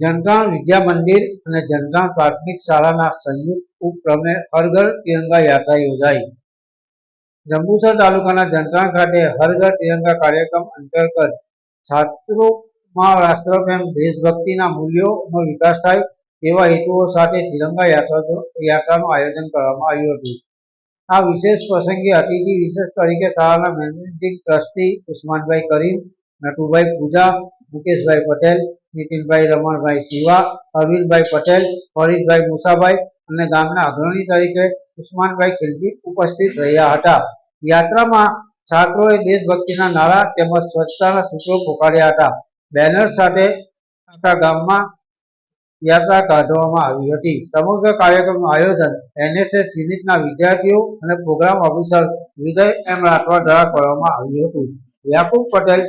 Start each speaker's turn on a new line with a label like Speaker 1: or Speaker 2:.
Speaker 1: જનતાણ વિદ્યા મંદિર અને જનતાણ પ્રાથમિક શાળાના સંયુક્ત ઉપક્રમે હરઘર તિરંગા યાત્રા યોજાઈ. જંબુસર તાલુકાના જનતાણ ખાતે હરઘર તિરંગા કાર્યક્રમ અંતર્ગત છાત્રોમાં રાષ્ટ્રપ્રેમ, દેશભક્તિના મૂલ્યોનો વિકાસ થાય તેવા હેતુઓ સાથે તિરંગા યાત્રા યાત્રાનું આયોજન કરવામાં આવ્યું હતું. આ વિશેષ પ્રસંગે અતિથિ વિશેષ તરીકે શાળાના મેનેજિંગ ટ્રસ્ટી ઉસ્માનભાઈ કરીમ, નટુભાઈ પૂજા, મુકેશભાઈ પટેલ નીતિનભાઈ રમણભાઈ શિવા અરવિંદભાઈ પટેલ હરીશભાઈ મુસાભાઈ અને ગામના અગ્રણી તરીકે ઉસ્માનભાઈ ખિલજી ઉપસ્થિત રહ્યા હતા. યાત્રામાં છાત્રોએ દેશભક્તિના નારા તેમજ સ્વચ્છતાના સૂત્રો પોકાર્યા હતા. બેનર સાથે આખા ગામમાં યાત્રા કાઢવામાં આવી હતી. સમગ્ર કાર્યક્રમનું આયોજન એનએસએસ યુનિટના વિદ્યાર્થીઓ અને programme officer Vijay M Rathwa દ્વારા કરવામાં આવ્યું હતું. યાકુબ પટેલ